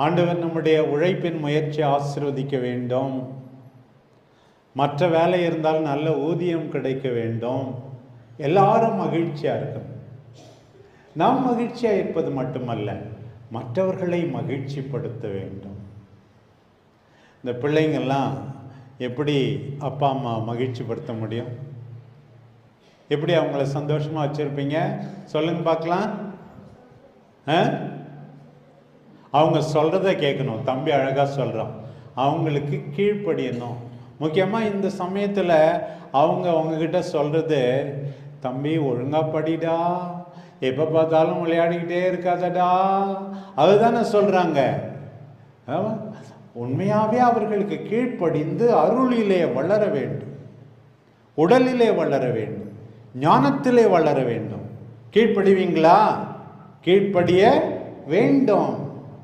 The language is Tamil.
ஆண்டவர் நம்முடைய உழைப்பின் முயற்சியை ஆசிர்வதிக்க வேண்டும். மற்ற வேலை இருந்தால் நல்ல ஊதியம் கிடைக்க வேண்டும். எல்லாரும் மகிழ்ச்சியாக இருக்கணும். நாம் மகிழ்ச்சியாக இருப்பது மட்டுமல்ல மற்றவர்களை மகிழ்ச்சிப்படுத்த வேண்டும். இந்த பிள்ளைங்கள்லாம் எப்படி அப்பா அம்மா மகிழ்ச்சிப்படுத்த முடியும்? எப்படி அவங்கள சந்தோஷமாக வச்சுருப்பீங்க? சொல்லுங்க பார்க்கலாம். ஆ? அவங்க சொல்கிறத கேட்கணும். தம்பி அழகாக சொல்கிறான் அவங்களுக்கு கீழ்ப்படியணும். முக்கியமாக இந்த சமயத்தில் அவங்க அவங்கக்கிட்ட சொல்கிறது தம்பி ஒழுங்காக படிடா. எப்போ பார்த்தாலும் விளையாடிக்கிட்டே இருக்காதடா. அதுதானே சொல்கிறாங்க உண்மையாகவே அவர்களுக்கு கீழ்ப்படிந்து அருளிலே வளர வேண்டும். உடலிலே வளர வேண்டும். ஞானத்திலே வளர வேண்டும். கீழ்ப்படிவீங்களா? கீழ்ப்படிய வேண்டும்.